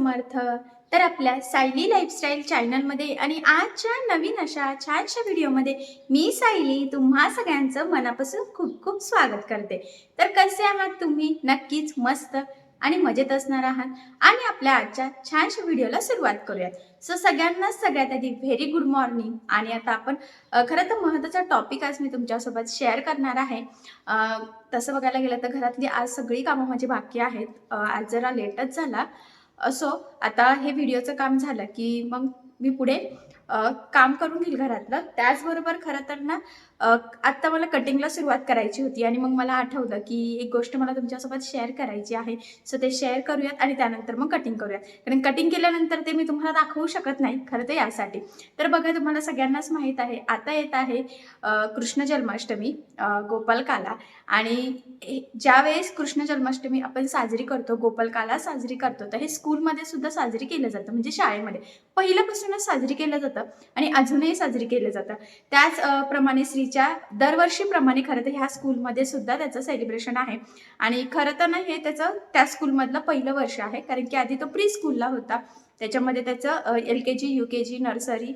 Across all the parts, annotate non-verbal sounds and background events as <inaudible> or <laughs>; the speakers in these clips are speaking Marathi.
समर्थ. तर आपल्या सायली लाईफस्टाईल चॅनलमध्ये आणि आजच्या नवीन अशा छानशा व्हिडिओमध्ये मी सायली तुम्हा सगळ्यांचं मनापासून खूप खूप स्वागत करते. तर कसे आहात तुम्ही? नक्कीच मस्त आणि मजेत असणार आहात. आणि आपल्या आजच्या छानशा व्हिडिओला सुरुवात करूयात. सो सगळ्यांना सगळ्यात आधी व्हेरी गुड मॉर्निंग आणि आता आपण खरं तर महत्त्वाचा टॉपिक आज मी तुमच्यासोबत शेअर करणार आहे. तसं बघायला गेलं तर घरातली आज सगळी कामं माझी बाकी आहेत. आज जरा लेटच झाला. असो आता हे व्हिडिओचं काम झालं की मग मी पुढे काम करून घेईल घरातलं. त्याचबरोबर खरं तर ना आत्ता मला कटिंगला सुरुवात करायची होती आणि मग मला आठवलं की एक गोष्ट मला तुमच्यासोबत शेअर करायची आहे. सो ते शेअर करूयात आणि त्यानंतर मग कटिंग करूयात. कारण कटिंग केल्यानंतर ते मी तुम्हाला दाखवू शकत नाही खरं तर यासाठी. तर बघा तुम्हाला सगळ्यांनाच माहीत आहे आता येत आहे कृष्ण जन्माष्टमी गोपालकाला. आणि ज्या ज्यावेळेस कृष्ण जन्माष्टमी आपण साजरी करतो गोपालकाला साजरी करतो तर हे स्कूलमध्ये सुद्धा साजरी केलं जातं म्हणजे शाळेमध्ये. पहिल्यापासूनच साजरी केलं जातं. आणि अजूनही साजरी केलं जातं त्याच प्रमाणे श्रीच्या दरवर्षीप्रमाणे खरं तर ह्या स्कूलमध्ये सुद्धा त्याचं सेलिब्रेशन आहे. आणि खरं तर ना हे त्याचं त्या स्कूलमधलं पहिलं वर्ष आहे. कारण की आधी तो प्री स्कूलला होता. त्याच्यामध्ये त्याचं L K G U K G nursery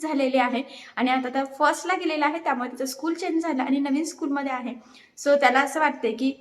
झालेली आहे. आणि आता त्या फर्स्टला गेलेला आहे. त्यामुळे त्याचं स्कूल चेंज झालं आणि नवीन स्कूलमध्ये आहे. सो त्याला असं वाटते की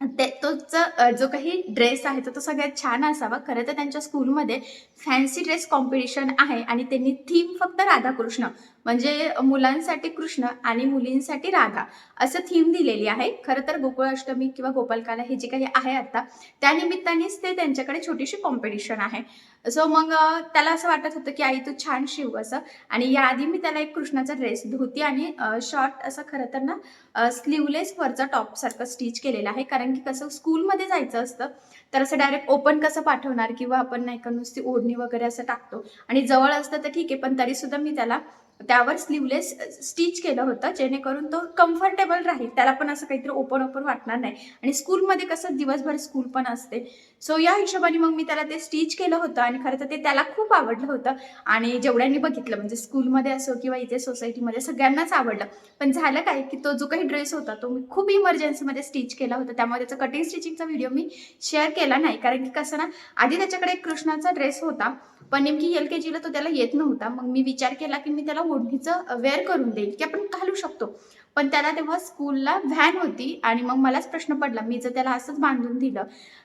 ते तोचा जो काही ड्रेस आहे तो तो सगळ्यात छान असावा. खरं तर त्यांच्या स्कूलमध्ये फॅन्सी ड्रेस कॉम्पिटिशन आहे आणि त्यांनी थीम फक्त राधाकृष्ण. म्हणजे मुलांसाठी कृष्ण आणि मुलींसाठी राधा असं थीम दिलेली आहे. खरं तर गोकुळाष्टमी किंवा गोपालकाला हे जे काही आहे आता त्यानिमित्तानेच ते त्यांच्याकडे छोटीशी कॉम्पिटिशन आहे. सो मग त्याला असं वाटत होतं की आई तू छान शिव असं. आणि याआधी मी त्याला एक कृष्णाचा ड्रेस धोती आणि शॉर्ट असं खरं तर ना स्लीवलेस वरचा टॉप सारखं स्टिच केलेलं आहे. कारण की कसं स्कूलमध्ये जायचं असतं तर असं डायरेक्ट ओपन कसं पाठवणार? किंवा आपण नाही का नुसती ओढणी वगैरे असं टाकतो आणि जवळ असतं तर ठीक आहे पण तरी सुद्धा मी त्याला त्यावर स्लीवलेस स्टिच केलं होतं जेणेकरून तो कम्फर्टेबल राहील. त्याला पण असं काहीतरी ओपन ओपन वाटणार नाही. आणि स्कूलमध्ये कसं दिवसभर स्कूल पण असते. सो या हिशोबाने मग मी त्याला ते स्टिच केलं होतं आणि खरं तर ते त्याला खूप आवडलं होतं. आणि जेवढ्यांनी बघितलं म्हणजे स्कूलमध्ये असो किंवा इथे सोसायटीमध्ये सगळ्यांनाच आवडलं. पण झालं काय की तो जो काही ड्रेस होता तो मी खूप इमर्जन्सीमध्ये स्टिच केला होता. त्यामुळे त्याचा कटिंग स्टिचिंगचा व्हिडिओ मी शेअर केला नाही. कारण की कसं ना आधी त्याच्याकडे एक कृष्णाचा ड्रेस होता पण नेमकी एल के जीला तो त्याला येत नव्हता. मग मी विचार केला की मी त्याला ओढणीचं वेअर करून देईल की आपण घालू शकतो. पण त्याला तेव्हा स्कूलला व्हॅन होती आणि मग मलाच प्रश्न पडला. मी जर त्याला असंच बांधून दिलं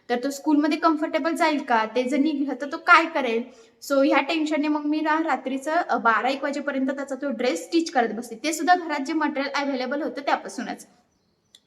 तर तो स्कूलमध्ये कम्फर्टेबल जाईल का? ते जर निघलं तर तो काय करेल? सो ह्या टेन्शनने मग मी ना रात्रीचं बारा एक वाजेपर्यंत त्याचा तो ड्रेस स्टिच करत बसते ते सुद्धा घरात जे मटेरियल अवेलेबल होतं त्यापासूनच.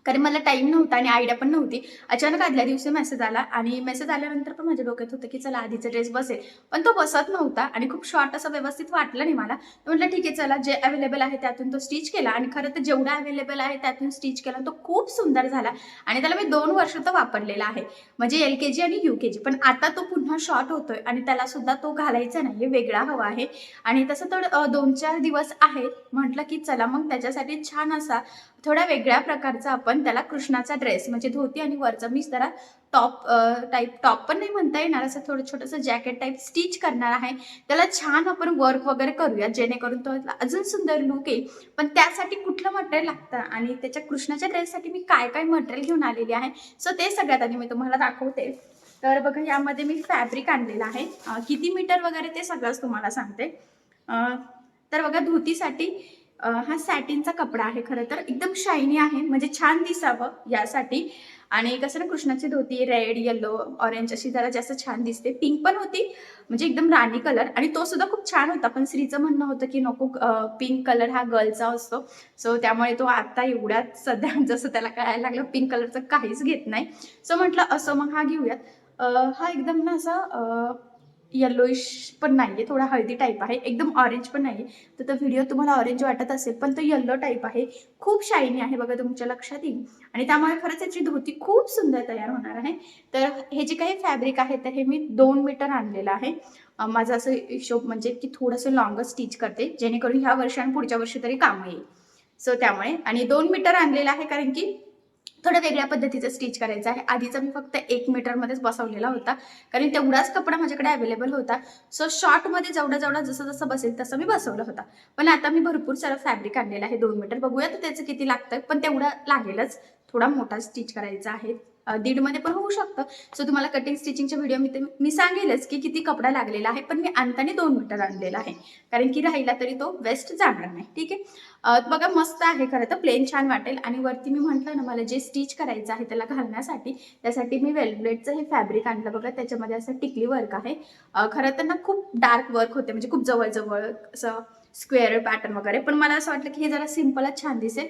कारण मला टाईम नव्हता आणि आयडिया पण नव्हती. अचानक आदल्या दिवशी मेसेज आला आणि मेसेज आल्यानंतर पण माझ्या डोक्यात होतं की चला आधीचा ड्रेस बसेल. पण तो बसत नव्हता आणि खूप शॉर्ट असं व्यवस्थित वाटलं नाही मला. म्हटलं ठीक आहे चला जे अवेलेबल आहे त्यातून तो स्टिच केला. आणि खरं तर जेवढा अवेलेबल आहे त्यातून स्टिच केला तो खूप सुंदर झाला. आणि त्याला मी दोन वर्ष तो वापरलेला आहे. म्हणजे एल के जी आणि यू के जी पण आता तो पुन्हा शॉर्ट होतोय आणि त्याला सुद्धा तो घालायचा नाही वेगळा हवा आहे. आणि तसं तर दोन चार दिवस आहेत म्हटलं की चला मग त्याच्यासाठी छान असा थोड्या वेगळ्या प्रकारचा आपण पण त्याला कृष्णाचा ड्रेस म्हणजे धोती आणि वरचं मीच त्याला टॉप टाईप टॉप पण नाही म्हणता येणार असं थोडं छोटंसं जॅकेट टाईप स्टिच करणार आहे. त्याला छान आपण वर्क वगैरे करूया जेणेकरून तो अजून सुंदर लुक येईल. पण त्यासाठी कुठलं मटेरियल लागतं आणि त्याच्या कृष्णाच्या ड्रेससाठी मी काय काय मटेरियल घेऊन आलेली आहे सो ते सगळ्यात आधी मी तुम्हाला दाखवते. तर बघा यामध्ये मी फॅब्रिक आणलेलं आहे. किती मीटर वगैरे ते सगळंच तुम्हाला सांगते. तर बघा धोतीसाठी हा सॅटिनचा कपडा आहे खरं तर. एकदम शायनी आहे. म्हणजे छान दिसावं यासाठी. आणि कसं ना कृष्णाची धोती रेड येलो ऑरेंज अशी जरा जास्त छान दिसते. पिंक पण होती. म्हणजे एकदम राणी कलर आणि तो सुद्धा खूप छान होता. पण श्रीचं म्हणणं होतं की नको पिंक कलर हा गर्लचा असतो. सो त्यामुळे तो आता एवढ्यात सध्या <laughs> जसं त्याला कळायला लागलं पिंक कलरचं काहीच घेत नाही. सो म्हटलं असं मग हा घेऊयात. हा एकदम ना असा येलोइश पण नाही आहे थोडा हळदी टाईप आहे एकदम ऑरेंज पण नाही आहे तर तो व्हिडिओ तुम्हाला ऑरेंज वाटत असेल पण तो येल्लो टाईप आहे. खूप शायनी आहे बघा तुमच्या लक्षात येईल. आणि त्यामुळे खरंच याची धोती खूप सुंदर तयार होणार आहे. तर हे जे काही फॅब्रिक आहे तर हे मी दोन मीटर आणलेलं आहे. माझं असं हिशोब म्हणजे की थोडंसं लॉंग स्टिच करते जेणेकरून ह्या वर्षी आणि पुढच्या वर्षी तरी कामं येईल. सो त्यामुळे आणि दोन मीटर आणलेलं आहे कारण की थोडं वेगळ्या पद्धतीचं स्टिच करायचं आहे. आधीचा मी फक्त एक मीटरमध्येच बसवलेला होता. कारण तेवढाच कपडा माझ्याकडे अवेलेबल होता. सो शॉर्टमध्ये जेवढा जेवढा जसं जसं बसेल तसं मी बसवलं होता. पण आता मी भरपूर सारं फॅब्रिक आणलेलं आहे. दोन मीटर. बघूया तर त्याचं किती लागतं पण तेवढं लागेलच. थोडा मोठा स्टिच करायचा आहे. दीडमध्ये पण होऊ शकतं. सो तुम्हाला कटिंग स्टिचिंगच्या व्हिडिओ मी ते मी सांगेलच की किती कपडा लागलेला आहे पण मी आणताना दोन मीटर आणलेला आहे. कारण की राहिला तरी तो वेस्ट जाणार नाही ठीक आहे? बघा मस्त आहे खरं तर प्लेन छान वाटेल. आणि वरती मी म्हटलं ना मला जे स्टिच करायचं आहे त्याला घालण्यासाठी त्यासाठी मी वेलवेटचं हे फॅब्रिक आणलं. बघा त्याच्यामध्ये असं टिकली वर्क आहे. खरं तर ना खूप डार्क वर्क होते. म्हणजे खूप जवळजवळ असं स्क्वेअर पॅटर्न वगैरे. पण मला असं वाटलं की हे जरा सिम्पलच छान दिसेल.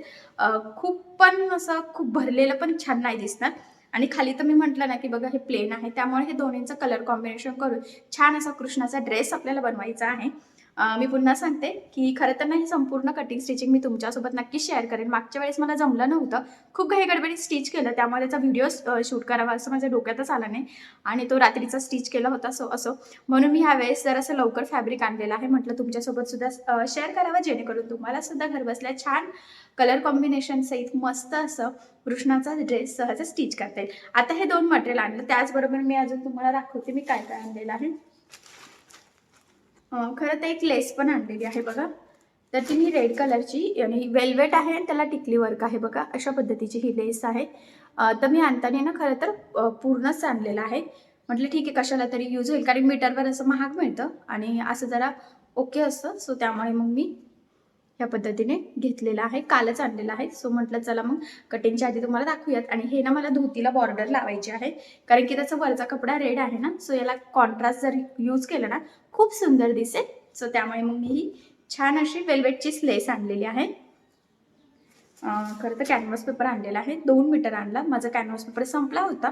खूप पण असं खूप भरलेलं पण छान नाही दिसणार. आणि खाली तर मी म्हटलं ना की बघा हे प्लेन आहे. त्यामुळे हे दोन्हींचं कलर कॉम्बिनेशन करून छान असा कृष्णाचा ड्रेस आपल्याला बनवायचा आहे. मी पुन्हा सांगते की खरं तर नाही हे संपूर्ण कटिंग स्टिचिंग मी तुमच्यासोबत नक्की शेअर करेन. मागच्या वेळेस मला जमलं नव्हतं. खूप काही गडबडीत स्टिच केलं. त्यामुळे त्याचा व्हिडिओ शूट करावा असं माझ्या डोक्यातच आला नाही. आणि तो रात्रीचा स्टिच केला होता सो असो. म्हणून मी ह्यावेळेस जरासं लवकर फॅब्रिक आणलेलं आहे. म्हटलं तुमच्यासोबत सुद्धा शेअर करावं. जेणेकरून तुम्हाला सुद्धा घरबसल्या छान कलर कॉम्बिनेशन सहित मस्त असं कृष्णाचा ड्रेस सहज स्टिच करता येईल. आता हे दोन मटेरियल आणलं. त्याचबरोबर मी अजून तुम्हाला दाखवते मी काय काय आणलेलं आहे. खरं तर एक लेस पण आणलेली आहे बघा. तर ती मी रेड कलरची आणि वेल्वेट आहे आणि त्याला टिकली वर्क आहे बघा. अशा पद्धतीची ही लेस आहे. तर मी आणताना ना खरं तर पूर्णच आणलेलं आहे. म्हटलं ठीक आहे कशाला तरी यूज होईल. कारण मीटरवर असं महाग मिळतं आणि असं जरा ओके असतं. सो त्यामुळे मग मी ह्या पद्धतीने घेतलेला आहे कालच आणलेला आहे. सो म्हटलं चला मग कटिंगच्या आधी तुम्हाला दाखवूयात. आणि हे ना मला धोतीला बॉर्डर लावायची आहे. कारण की त्याचा वरचा कपडा रेड आहे ना सो याला कॉन्ट्रास्ट जर यूज केलं ना खूप सुंदर दिसेल. सो त्यामुळे मग मी ही छान अशी वेल्वेटची स्लेस आणलेली आहे. खरं तर कॅनव्हास पेपर आणलेला आहे. दोन मीटर आणला. माझा कॅनव्हास पेपर संपला होता.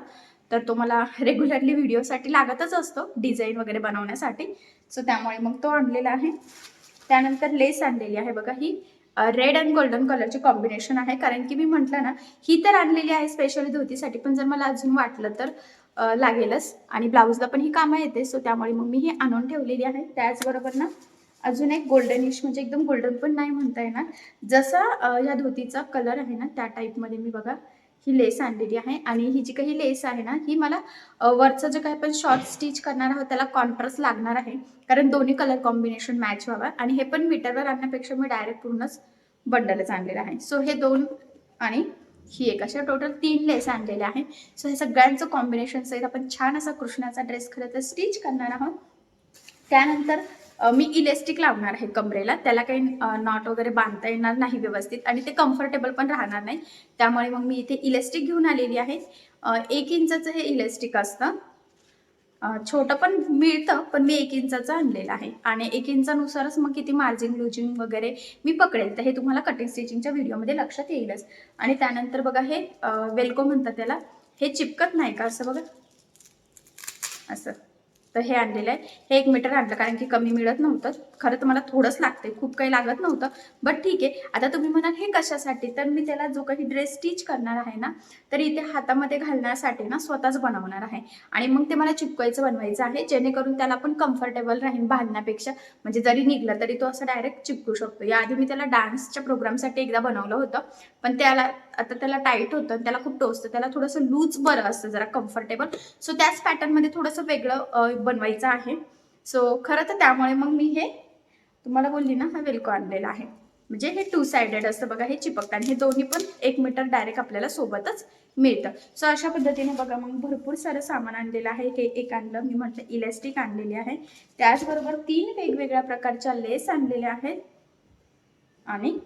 तर तो मला रेग्युलरली व्हिडिओसाठी लागतच असतो डिझाईन वगैरे बनवण्यासाठी. सो त्यामुळे मग तो आणलेला आहे. त्यानंतर लेस आणलेली आहे बघा ही. रेड अँड गोल्डन कलरची कॉम्बिनेशन आहे. कारण की मी म्हटलं ना ही तर आणलेली आहे स्पेशली धोतीसाठी. पण जर मला अजून वाटलं तर लागेलच. आणि ब्लाऊजला पण ही कामं येते. सो त्यामुळे मग मी ही आणून ठेवलेली आहे. त्याचबरोबर ना अजून एक गोल्डनिश म्हणजे एकदम गोल्डन पण नाही म्हणता येणार. जसा या ह्या धोतीचा कलर आहे ना त्या टाईपमध्ये मी बघा ही लेस आणलेली आहे. आणि ही जी काही लेस आहे ना ही मला वरचं जे काही आपण शॉर्ट स्टिच करणार आहोत त्याला कॉन्ट्रास्ट लागणार आहे. कारण दोन्ही कलर कॉम्बिनेशन मॅच व्हावं. आणि हे पण मीटरवर आणण्यापेक्षा मी डायरेक्ट पूर्णच बंडलच आणलेलं आहे. सो हे दोन आणि ही एक अशा टोटल तीन लेस आणलेल्या आहे सो हे सगळ्यांचं कॉम्बिनेशन सहित आपण छान असा कृष्णाचा ड्रेस खरं तर स्टिच करणार आहोत. त्यानंतर मी इलेस्टिक लावणार आहे कमरेला. त्याला काही नॉट वगैरे बांधता येणार नाही व्यवस्थित आणि ते कम्फर्टेबल पण राहणार नाही. त्यामुळे मग मी इथे इलेस्टिक घेऊन आलेली आहे. एक इंचाचं हे इलेस्टिक असतं. छोटं पण मिळतं पण मी एक इंचाचं आणलेलं आहे. आणि एक इंचानुसारच मग किती मार्जिन लुजिंग वगैरे मी पकडेल. तर हे तुम्हाला कटिंग स्टिचिंगच्या व्हिडिओमध्ये लक्षात येईलच. आणि त्यानंतर बघा हे वेलको म्हणतात त्याला. हे चिपकत नाही का असं बघा? असं. तर हे आणलेलं आहे. हे एक मीटर आणलं कारण की कमी मिळत नव्हतं. खरं तर मला थोडंच लागते खूप काही लागत नव्हतं. बट ठीक आहे. आता तुम्ही म्हणाल हे कशासाठी? तर मी त्याला जो काही ड्रेस स्टिच करणार आहे ना तर इथे हातामध्ये घालण्यासाठी ना स्वतःच बनवणार आहे. आणि मग ते मला चिपकायचं बनवायचं आहे जेणेकरून त्याला पण कम्फर्टेबल राहील बांधण्यापेक्षा. म्हणजे जरी निघलं तरी तो असं डायरेक्ट चिपकू शकतो. याआधी मी त्याला डान्सच्या प्रोग्रामसाठी एकदा बनवलं होतं पण त्याला आता त्याला टाईट होतं त्याला खूप टोचतं. त्याला थोडंसं लूज बरं असतं जरा कम्फर्टेबल सो त्याच पॅटर्नमध्ये थोडंसं वेगळं बनवायचं आहे. सो खरं तर त्यामुळे मग मी हे तुम्हाला बोलली ना हा वेलको आणलेला आहे. म्हणजे हे टू सायडेड असतं बघा हे चिपकतं आणि हे दोन्ही पण एक मीटर डायरेक्ट आपल्याला सोबतच मिळतं. सो अशा पद्धतीने बघा मग भरपूर सारं सामान आणलेलं आहे. हे एक आणलं मी म्हटलं इलेस्टिक आणलेली आहे. त्याचबरोबर तीन वेगवेगळ्या प्रकारच्या लेस आणलेल्या आहेत. आणि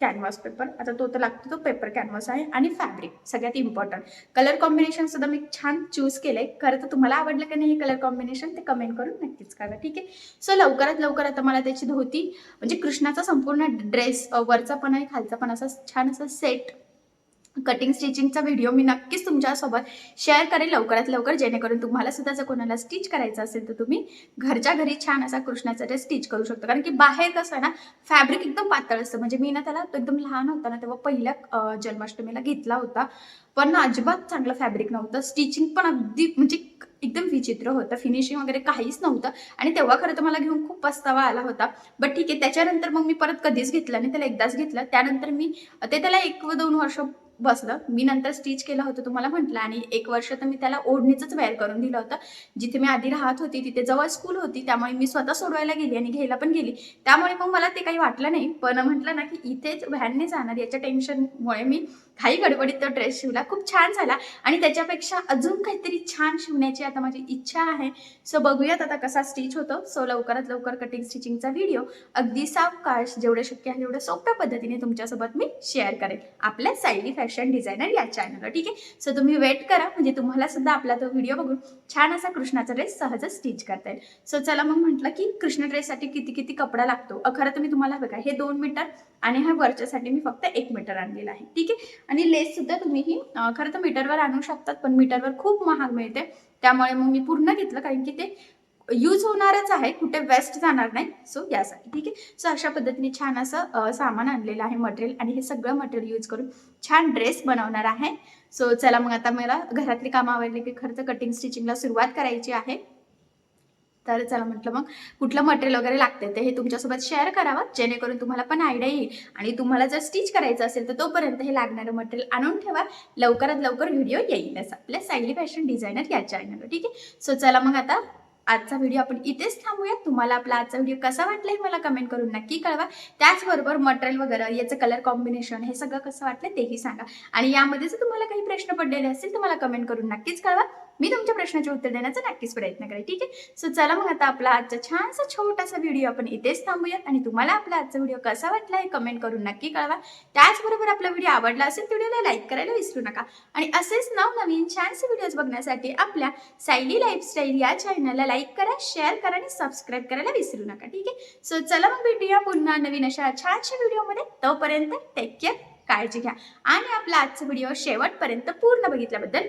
कॅनव्हास पेपर आता तो तर लागतो तो पेपर कॅनव्हास आहे आणि फॅब्रिक सगळ्यात इम्पॉर्टंट कलर कॉम्बिनेशन सुद्धा मी छान चूज केलंय. खरं तर तुम्हाला आवडलं का नाही हे कलर कॉम्बिनेशन ते कमेंट करून नक्कीच करा ठीक आहे? सो लवकरात लवकर आता मला त्याची धोती म्हणजे कृष्णाचा संपूर्ण ड्रेस वरचा पण आहे खालचा पण असा छान असा सेट कटिंग स्टिचिंगचा व्हिडिओ मी नक्कीच तुमच्यासोबत शेअर करेल लवकरात लवकर जेणेकरून तुम्हाला सुद्धा जर कोणाला स्टिच करायचं असेल तर तुम्ही घरच्या घरी छान असा कृष्णाचा ड्रेस स्टिच करू शकता. कारण की बाहेर कसं आहे ना फॅब्रिक एकदम पातळ असतं. म्हणजे मी ना त्याला तो एकदम लहान होता ना तेव्हा पहिल्या जन्माष्टमीला घेतला होता. पण अजिबात चांगलं फॅब्रिक नव्हतं. स्टिचिंग पण अगदी म्हणजे एकदम विचित्र होतं. फिनिशिंग वगैरे काहीच नव्हतं. आणि तेव्हा खरं तर मला घेऊन खूप पस्तावा आला होता. बट ठीक आहे त्याच्यानंतर मग मी परत कधीच घेतलं नाही. त्याला एकदाच घेतलं. त्यानंतर मी ते त्याला एक व दोन वर्ष बसलं. मी नंतर स्टिच केलं होतं तुम्हाला म्हटलं. आणि एक वर्ष तर मी त्याला ओढणीचंच वेअर करून दिलं होतं. जिथे मी आधी राहत होती तिथे जवळ स्कूल होती त्यामुळे मी स्वतः सोडवायला गेली आणि घ्यायला पण गेली. त्यामुळे मग मला ते काही वाटलं नाही. पण म्हटलं ना की इथेच व्हॅनने जाणार याच्या टेन्शनमुळे मी काही गडबडीत तो ड्रेस शिवला. खूप छान झाला. आणि त्याच्यापेक्षा अजून काहीतरी छान शिवण्याची आता माझी इच्छा आहे. सो बघूयात आता कसा स्टिच होतो. सो लवकरात लवकर कटिंग स्टिचिंगचा व्हिडिओ अगदी सावकाश जेवढं शक्य आहे तेवढं सोप्या पद्धतीने तुमच्यासोबत मी शेअर करेन. आपल्या सायली फॅशन फॅशन डिझायनर या चॅनलवर ठीक आहे? सो तुम्ही वेट करा. म्हणजे तुम्हाला सुद्धा आपला तो व्हिडिओ बघून छान असा कृष्णाचा ड्रेस सहज स्टिच करता येईल. सो चला मग म्हटलं की कृष्ण ड्रेससाठी किती किती कपडा लागतो? खरं तर मी तुम्हाला बघा हे दोन मीटर आणि ह्या वरच्यासाठी मी फक्त एक मीटर आणलेला आहे. ठीक आहे? आणि लेस सुद्धा तुम्ही ही खरं तर मीटरवर आणू शकतात पण मीटरवर खूप महाग मिळते. त्यामुळे मग मी पूर्ण घेतलं कारण की ते यूज होणारच आहे कुठे वेस्ट जाणार नाही. सो यासाठी ठीक आहे? सो अशा पद्धतीने छान असं सामान आणलेलं आहे मटेरियल आणि हे सगळं मटेरियल यूज करून छान ड्रेस बनवणार आहे. सो चला मग आता मला घरातली कामं आवडली की खरं कटिंग स्टिचिंगला सुरुवात करायची आहे. तर चला म्हटलं मग कुठलं मटेरियल वगैरे लागते ते हे तुमच्यासोबत शेअर करावं. जेणेकरून तुम्हाला पण आयडिया येईल. आणि तुम्हाला जर स्टिच करायचं असेल तर तोपर्यंत हे लागणारं मटेरियल आणून ठेवा. लवकरात लवकर व्हिडिओ येईलच. आपल्या सायली फॅशन डिझायनर या चॅनलवर ठीक आहे? सो चला मग आता आजचा व्हिडिओ आपण इथेच थांबूया तुम्हाला आपला आजचा व्हिडिओ कसा वाटला हे मला कमेंट करून नक्की कळवा. त्याचबरोबर मटेरियल वगैरे याचं कलर कॉम्बिनेशन हे सगळं कसं वाटलं तेही सांगा. आणि यामध्ये जर तुम्हाला काही प्रश्न पडलेले असतील तर मला कमेंट करून नक्कीच कळवा. मी तुमच्या प्रश्नाचे उत्तर देण्याचा नक्कीच प्रयत्न करेल ठीक आहे? सो चला मग आता आपला आजचा छानसा छोटासा व्हिडिओ आपण इथेच थांबूयात. आणि तुम्हाला आपला आजचा व्हिडिओ कसा वाटला हे कमेंट करून नक्की कळवा. त्याचबरोबर आपला व्हिडिओ आवडला असेल तर व्हिडिओला लाईक करायला विसरू नका. आणि असेच नवनवीन छानसे व्हिडिओज बघण्यासाठी आपल्या सायली लाईफस्टाईल या चॅनलला लाईक करा शेअर करा आणि सबस्क्राईब करायला विसरू नका. ठीक आहे? सो चला मग भेटूया पुन्हा नवीन अशा छानशा व्हिडिओमध्ये तोपर्यंत टेक केअर काळजी घ्या. आणि आपला आजचा व्हिडिओ शेवटपर्यंत पूर्ण बघितल्याबद्दल